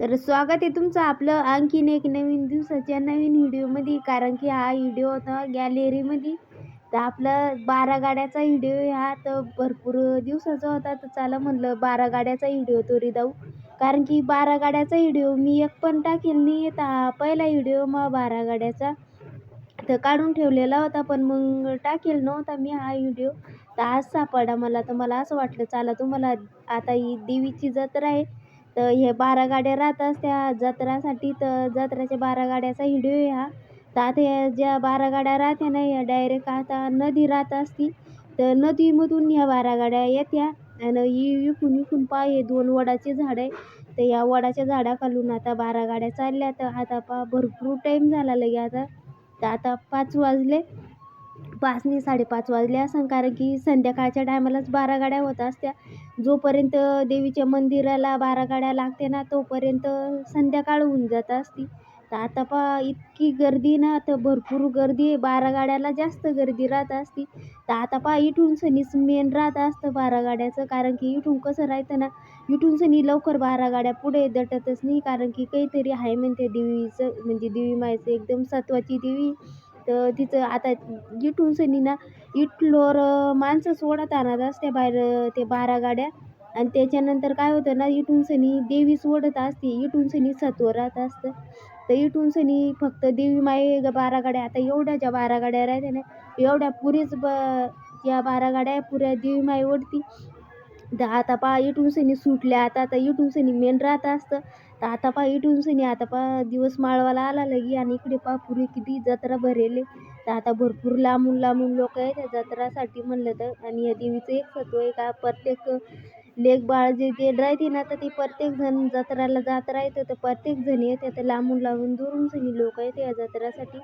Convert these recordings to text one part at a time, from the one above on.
तर स्वागत आहे तुमचं आपलं आणखीन एक नवीन दिवसाच्या नवीन व्हिडिओमध्ये कारण की हा व्हिडिओ होता गॅलरीमध्ये. तर आपला बारा गाड्याचा व्हिडिओ हा तर भरपूर दिवसाचा होता. तर चला म्हणलं बारा गाड्याचा व्हिडिओ तोरी जाऊ. कारण की बारा गाड्याचा व्हिडिओ मी एक पण टाकेल नाही येत हा पहिला व्हिडिओ मग बारा गाड्याचा. तर काढून ठेवलेला होता पण मग टाकेल नव्हता मी हा व्हिडिओ. तर आज सापडा मला तर मला असं वाटलं चला तुम्हाला आता ही देवीची जत्रा आहे. तर हे बारा गाड्या राहतात त्या जत्रासाठी तर जत्राच्या बारा गाड्याचा व्हिडिओ ह्या तर आता ह्या ज्या बारा गाड्या राहत्या ना या डायरेक्ट आता नदी राहत असती. तर नदीमधून ह्या बारा गाड्या येत्या आणि इ- इकून इकून पाय हे दोन वडाचे झाड आहे. तर या वडाच्या झाडाखालून आता बारा गाड्या चालल्या. तर आता पा भरपूर टाईम झाला लगे आता. तर आता पाच वाजले. पाच नाही साडेपाच वाजले असं कारण की संध्याकाळच्या टायमालाच बारा गाड्या होत असत्या. जोपर्यंत देवीच्या मंदिराला बारा गाड्या लागते ना तोपर्यंत संध्याकाळ होऊन जात असती. तर आता पा इतकी गर्दी ना तर भरपूर गर्दी आहे. बारा गाड्याला जास्त गर्दी राहत असती. तर आता पा इथून सनीच मेन राहत असतं बारा गाड्याचं कारण की इथून कसं राहतं ना इथून सनी लवकर बारा गाड्या पुढे दटतच नाही कारण की काहीतरी आहे म्हणते देवीचं म्हणजे देवी मायचं एकदम सत्वाची देवी. तर तिचं आता इथून सनी ना इथलोर माणसं सोडत आणत असते बाहेर ते बारा गाड्या. आणि त्याच्यानंतर काय होतं ना इथून सनी देवी सोडत असते. इथून सनी सत्व राहत असतं. तर इथून सनी फक्त देवी माये ग बारा गाड्या. आता एवढ्या ज्या बारा गाड्या राहत्या ना एवढ्या पुरीच ब या बारा गाड्या पुऱ्या देवी माईवरती तर आता पहा इटून सनी सुटल्या आता आता इटून सनी मेन राहत असतं. तर आता पहा इटून सनी आता पहा दिवस माळवाला आला लगी आणि इकडे पहा पुरी किती जत्रा भरेले. तर आता भरपूर लांबून लांबून लोक आहेत त्या जत्रासाठी म्हणलं तर. आणि या देवीचं एक सत्व आहे का प्रत्येक लेक बाळ जे ते राहते ना तर ते प्रत्येक जण जत्राला जात राहतं. तर प्रत्येक जण येते तर लांबून लांबून दुरून सनी लोक आहेत या जत्रासाठी.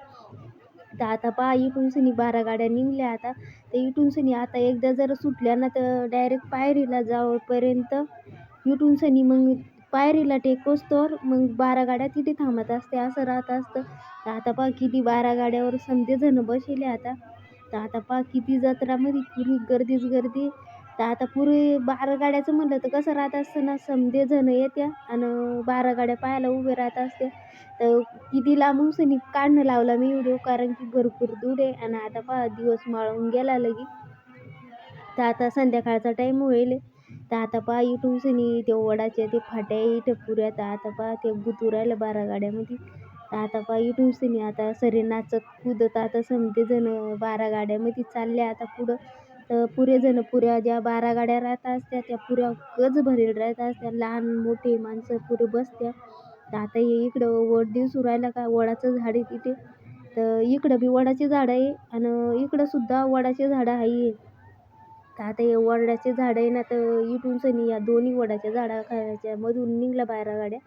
तर आता पहा इथून सनी बारा गाड्या निघल्या आता. तर इथून सनी आता एकदा जर सुटल्या ना तर डायरेक्ट पायरीला जावपर्यंत. इथून सनी मग पायरीला टेकोस तर मग बारा गाड्या तिथे थांबत असते असं राहत असतं. तर आता पहा किती बारा गाड्यावर समजे जण बसले आता. तर आता पहा किती जत्रामध्ये पुरी गर्दीच गर्दी. तर आता पुरे बारा गाड्याचं म्हणलं तर कसं राहत असतं ना समजे जण येत्या आणि बारा गाड्या पाहायला उभे राहत असते. तर किती लांबून सनी काढणं लावला मी व्हिडिओ कारण की भरपूर दूर आहे आणि आता पहा दिवस माळून गेला लगी तर आता संध्याकाळचा टाईम होईल. तर आता पहा इथून सनी ते वडाचे ते फाट्या इथं पुऱ्या. तर आता पहा ते गुतू राहिलं बारा गाड्यामध्ये. तर आता पहा इथून सनी आता सरे नाचत कुदत आता समजे जण बारा गाड्यामध्ये चालले आता पुढं. तर पुरे जण पुऱ्या ज्या बारा गाड्या राहत असत्या त्या पुऱ्या गज भरेल राहत असत्या. लहान मोठी माणसं पुरे बसत्या. तर आता हे इकडं वड दिवसू राहिला का वडाचं झाड आहे तिथे. तर इकडं बी वडाचे झाड आहे आणि इकडं सुद्धा वडाचे झाडं आहे. तर आता हे वडाचे झाड आहे ना तर इथून सनी या दोन्ही वडाच्या झाडाखाच्या मधून निघाल्या बारा गाड्या.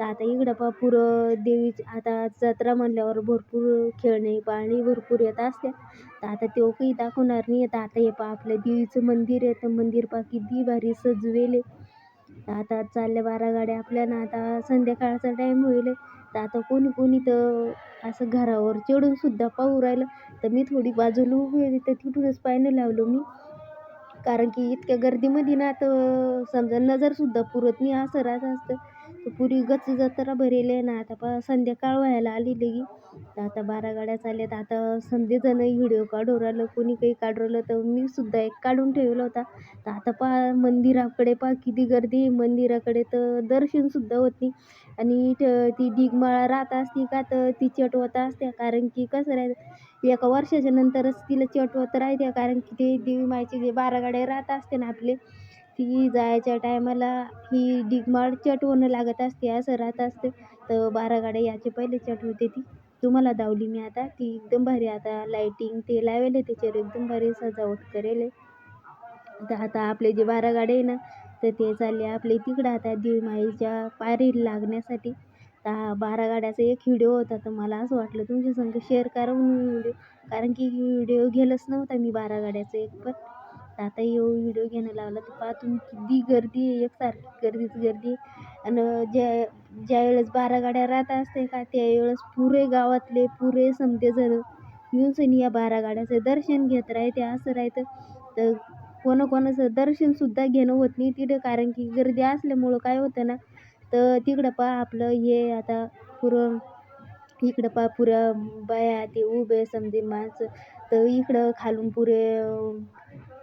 तर आता इकडं पहा पुरं देवीची आता जत्रा म्हणल्यावर भरपूर खेळणे पाळणे भरपूर येत असते तर आता तो काही दाखवणार नाही. तर आता हे पहा आपल्या देवीचं मंदिर आहे. तर मंदिर पहा किती भारी सजवेले तर आता चालल्या बारा गाड्या आपल्याला आता संध्याकाळचा टाईम होईल तर आता कोणी कोणी तर असं घरावर चढून सुद्धा पाहू राहिलं. तर मी थोडी बाजूला उभी होती तर तिथूनच पाहायला लावलं मी. कारण की इतक्या गर्दीमध्ये ना तर समजा नजरसुद्धा पुरत नाही असं राहत असतं. तर पुरी गच जत्रा भरेले आहे ना. आता पहा संध्याकाळ व्हायला आलेली की तर आता बारा गाड्या चालल्यात आता समजेजण व्हिडिओ काढू राहिलं. कोणी काही काढू राहिलं तर मी सुद्धा एक काढून ठेवला होता. तर आता पहा मंदिराकडे पहा किती गर्दी आहे. मंदिराकडे तर दर्शनसुद्धा होत नाही. आणि इथं ती ढीगमाळा राहत असती का तर ती चटवत असते कारण की कसं राहतं एका वर्षाच्या नंतरच तिला चटवत राहते कारण की ते देवी मायचे जे बारा गाड्या राहत असते ना आपले ती जायच्या टायमाला ही डिगमाळ चटवणं लागत असते असं राहत असते. तर बारा गाड्या याचे पहिले होते ती. तुम्हाला दावली मी आता. ती एकदम भारी आता लाईटिंग ते लावेल त्याच्यावर एकदम भारी सजावट करेल. तर आता आपले जे बारा गाड्या आहे ना तर ते चालले आपले तिकडं आता देवी पायरी लागण्यासाठी. तर हा बारा गाड्याचा एक व्हिडिओ होता तर मला असं वाटलं तुमच्या संग शेअर करा म्हणून व्हिडिओ. कारण की व्हिडिओ गेलंच नव्हता मी बारा गाड्याचा एक पण. आता यो व्हिडिओ घेणं लावला तर पहा तुम्ही किती गर्दी आहे एकसारखी गर्दीच गर्दी आणि ज्या ज्या वेळेस बारा गाड्या राहत असते का त्यावेळेस पुरे गावातले पुरे समजे जर येऊन सनी या बारा गाड्याचं दर्शन घेत राहते असं राहतं. तर कोणाकोणाचं दर्शनसुद्धा घेणं होत नाही तिथं कारण की गर्दी असल्यामुळं काय होतं ना तर तिकडं पहा आपलं हे आता पुरं इकडं पहा पुऱ्या बाया ते उभे समजे माणसं. तर इकडं खालून पुरे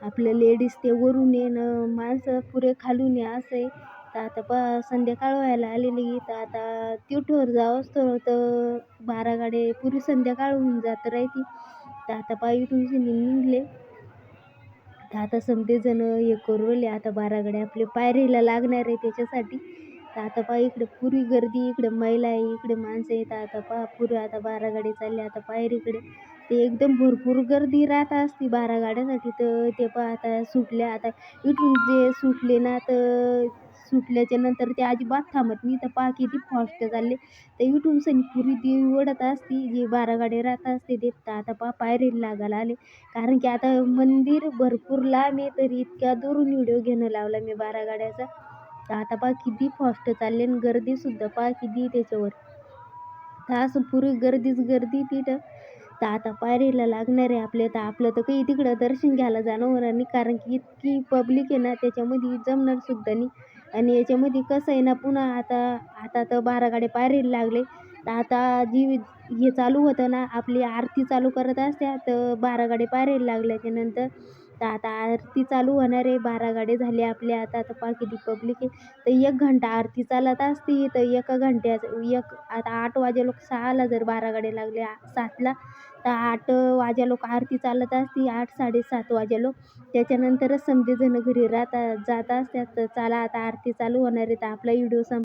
आपलं लेडीज ते वरून येणं माणसं पुरे खालून ये असं आहे तर आता पहा संध्याकाळ व्हायला आलेली. तर आता तिथवर जावंच तर तर बारा गाडे पुरी संध्याकाळ होऊन जात राहते. तर आता पहा इथून निघले. तर आता समते जण हे करू आता बारा गाड्या आपले पायरीला लागणार आहे त्याच्यासाठी. तर आता पहा इकडे पुरी गर्दी इकडे महिला आहे इकडे माणसं येत आता पहा पुरी आता बारा गाडी चालली आता पायरीकडे ते एकदम भरपूर गर्दी राहत असते बारा गाड्यासाठी. तर ते पहा आता सुटल्या आता इथून जे सुटले ना तर सुटल्याच्या नंतर ते अजिबात थांबत नाही. तर पहा किती फास्ट चालले. तर इथून सनी पुरी ती ओढत असते जे बारा गाडी राहत असते ते. तर आता पहा पायरी लागायला आले. कारण की आता मंदिर भरपूर लांब आहे तरी इतक्या दुरून व्हिडिओ घेणं लावला मी बारा गाड्याचा. आता पहा किती फास्ट चालले आणि गर्दीसुद्धा पहा किती त्याच्यावर. तर पुरी गर्दीच गर्दी तिथं. तर आता पायरीला लागणार आहे आपल्या तर आपलं तर काही तिकडं दर्शन घ्यायला जाणं होणार नाही कारण की इतकी पब्लिक आहे ना त्याच्यामध्ये जमणार सुद्धा नाही. आणि याच्यामध्ये कसं आहे ना पुन्हा आता आता तर बारा गाडे पायरीला लागले. तर आता जी हे चालू होतं ना आपली आरती चालू करत असत्या तर बारा गाडे पायरीला लागल्याच्या नंतर तर आता आरती चालू होणार आहे. बारा गाड्या झाले आपल्या आता आता पहा किती पब्लिक आहे. तर एक घंटा आरती चालत असती. तर एका घंट्याचं एक आता आठ वाजे लोक सहाला जर बारा गाडे लागले सातला तर आठ वाजे लोक आरती चालत असती. आठ साडेसात वाजे लोक. त्याच्यानंतरच समजे जण घरी राहता जात असतात. तर चला आता आरती चालू होणार आहे. तर आपला व्हिडिओ संप